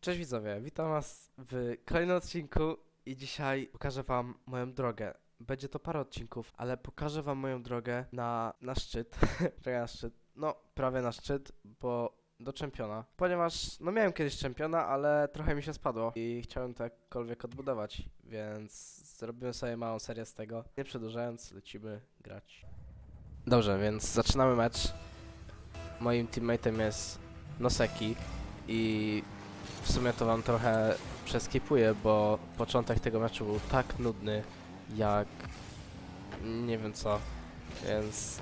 Cześć widzowie, witam was w kolejnym odcinku i dzisiaj pokażę wam moją drogę. Będzie to parę odcinków, ale pokażę wam moją drogę na, na szczyt, prawie na szczyt, no prawie na szczyt, bo do czempiona. Ponieważ, no miałem kiedyś czempiona, ale trochę mi się spadło i chciałem to jakkolwiek odbudować, więc zrobimy sobie małą serię z tego. Nie przedłużając, lecimy grać. Dobrze, więc zaczynamy mecz. Moim teammateem jest Noseki i w sumie to wam trochę przeskipuję, bo początek tego meczu był tak nudny, jak nie wiem co, więc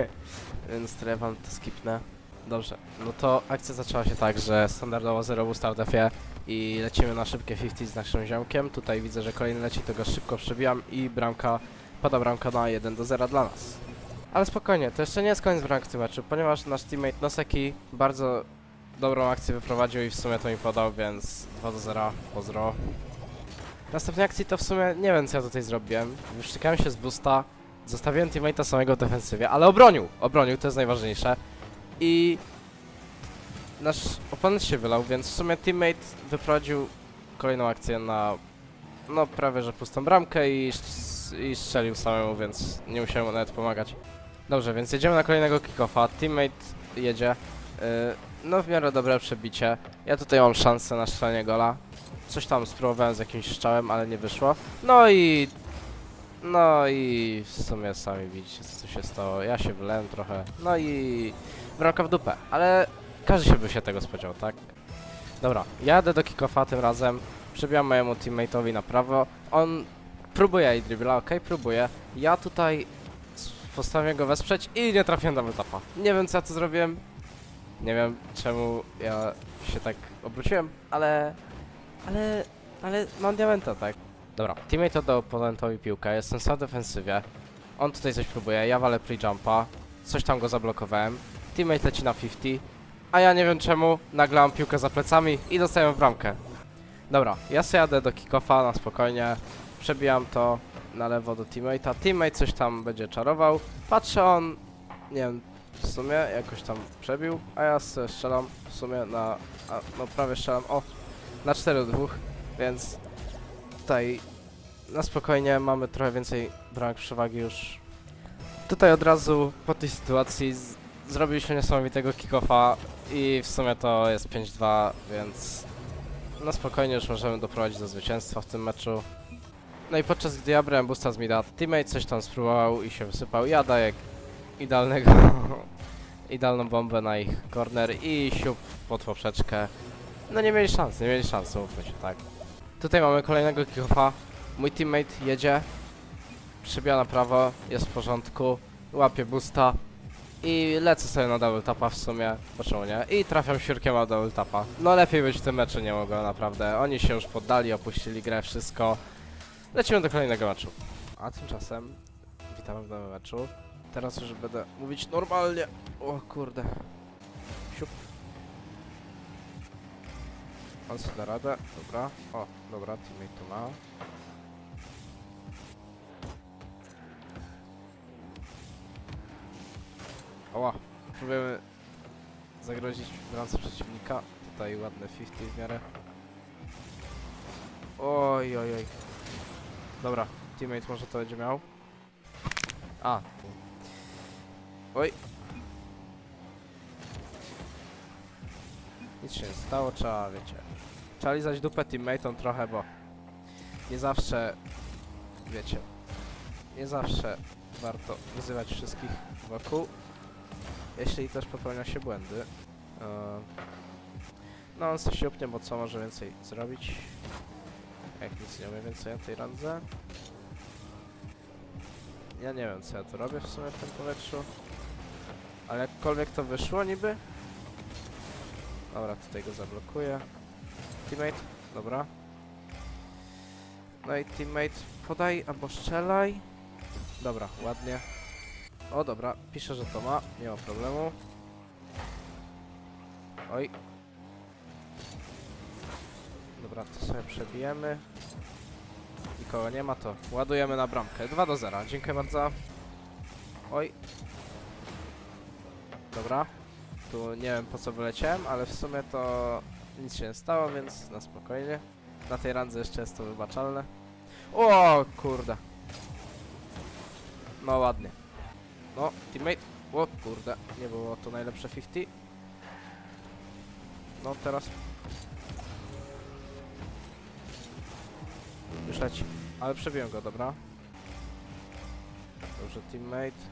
więc trochę wam to skipnę. Dobrze, no to akcja zaczęła się tak, że standardowo 0 start defie i lecimy na szybkie 50 z naszym ziomkiem. Tutaj widzę, że kolejny leci, to go szybko przebijam i bramka, pada bramka na 1 do 0 dla nas. Ale spokojnie, to jeszcze nie jest koniec bramki w tym meczu, ponieważ nasz teammate Noseki bardzo dobrą akcję wyprowadził i w sumie to mi podał, więc 2 do 0, pozdro. Następnej akcji to w sumie nie wiem co ja tutaj zrobiłem. Wyszczekałem się z boosta, zostawiłem teammate'a samego w defensywie, ale obronił! Obronił, to jest najważniejsze. I nasz oponent się wylał, więc w sumie teammate wyprowadził kolejną akcję na no prawie że pustą bramkę i, i strzelił samemu, więc nie musiałem mu nawet pomagać. Dobrze, więc jedziemy na kolejnego kickoffa. Teammate jedzie. Yy, no w miarę dobre przebicie. Ja tutaj mam szansę na strzelanie gola. Coś tam spróbowałem z jakimś strzałem, ale nie wyszło. No i... No i w sumie sami widzicie co się stało. Ja się wylałem trochę. No i... Bramka w dupę. Ale każdy się by się tego spodziewał, tak? Dobra, jadę do kickoffa tym razem. Przebijam mojemu teammate'owi na prawo. On próbuje i dribla, okej, próbuje. Ja tutaj postanowię go wesprzeć i nie trafiłem double tapa. Nie wiem co ja tu zrobiłem. Nie wiem czemu ja się tak obróciłem, ale... Ale... Ale mam diamenta, tak? Dobra, teammate oddał oponentowi piłkę, jestem sam w defensywie. On tutaj coś próbuje, ja walę pre-jumpa. Coś tam go zablokowałem. Teammate leci na 50. A ja nie wiem czemu, nagle mam piłkę za plecami i dostaję w bramkę. Dobra, ja sobie jadę do kickoffa na spokojnie. Przebijam to na lewo do teammate'a. Teammate coś tam będzie czarował. Patrzę on, nie wiem, w sumie jakoś tam przebił, a ja se strzelam w sumie na, a, no prawie strzelam, o, na 4 do 2, więc tutaj na spokojnie mamy trochę więcej bramek przewagi już. Tutaj od razu po tej sytuacji zrobiliśmy niesamowitego kickoffa i w sumie to jest 5-2, więc na spokojnie już możemy doprowadzić do zwycięstwa w tym meczu. No i podczas gdy ja brałem boosta z mida, teammate coś tam spróbował i się wysypał. Ja daję idealnego, idealną bombę na ich corner i siup pod poprzeczkę. No nie mieli szans, nie mieli szans, mówmy się tak. Tutaj mamy kolejnego kickoffa. Mój teammate jedzie, przybija na prawo, jest w porządku, łapie boosta i lecę sobie na double tapa w sumie, czemu nie? I trafiam siurkiem na double tapa. No lepiej być w tym meczu nie mogło naprawdę. Oni się już poddali, opuścili grę, wszystko. Lecimy do kolejnego meczu. A tymczasem witamy w nowym meczu. Teraz już będę mówić normalnie. O kurde. Siup. On sobie da radę. Dobra. O, dobra, teammate tu ma. Oła. Próbujemy zagrozić bramce przeciwnika. Tutaj ładne 50 w miarę. Oj, oj, oj. Dobra, teammate może to będzie miał. A. Oj. Nic się nie stało, trzeba, wiecie. Trzeba lizać dupę teammate'om trochę, bo nie zawsze, wiecie, nie zawsze warto wyzywać wszystkich wokół, jeśli też popełnia się błędy. Eee, no on coś siupnie, bo co może więcej zrobić? Jak nic nie umie więcej na tej randze. Ja nie wiem co ja tu robię w sumie w tym powietrzu. Ale jakkolwiek to wyszło niby. Dobra, tutaj go zablokuję. Teammate, dobra. No i teammate, podaj albo strzelaj. Dobra, ładnie. O dobra, pisze, że to ma, nie ma problemu. Oj. Dobra, to sobie przebijemy. Nikogo nie ma, to ładujemy na bramkę. 2 do 0, dziękuję bardzo. Oj. Dobra. Tu nie wiem po co wyleciałem, ale w sumie to nic się nie stało, więc na spokojnie. Na tej randze jeszcze jest to wybaczalne. O kurde. No ładnie. No, teammate. O kurde, nie było to najlepsze 50. No teraz. Już leci. Ale przebiłem go, dobra. Dobrze, teammate.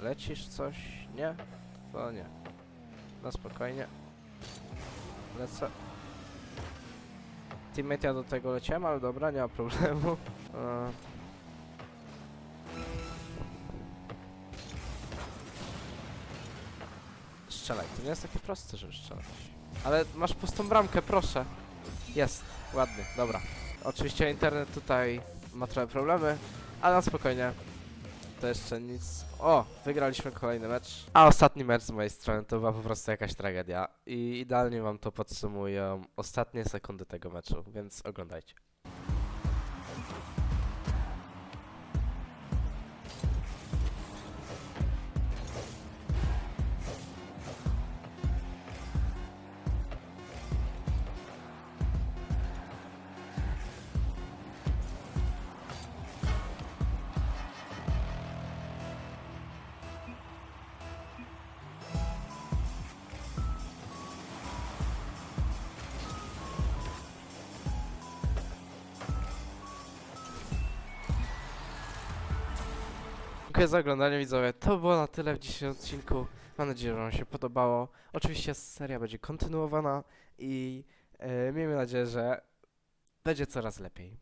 Lecisz coś? Nie? To nie. Na spokojnie. Lecę. Teammate ja do tego leciałem, ale dobra, nie ma problemu. E. Strzelaj, to nie jest takie proste, żeby strzelać. Ale masz pustą bramkę, proszę. Jest, ładnie, dobra. Oczywiście internet tutaj ma trochę problemy, ale na spokojnie. To jeszcze nic. O, wygraliśmy kolejny mecz. A ostatni mecz z mojej strony to była po prostu jakaś tragedia. I idealnie wam to podsumują ostatnie sekundy tego meczu, więc oglądajcie. Dziękuję za oglądanie widzowie. To było na tyle w dzisiejszym odcinku. Mam nadzieję, że wam się podobało. Oczywiście seria będzie kontynuowana i e, miejmy nadzieję, że będzie coraz lepiej.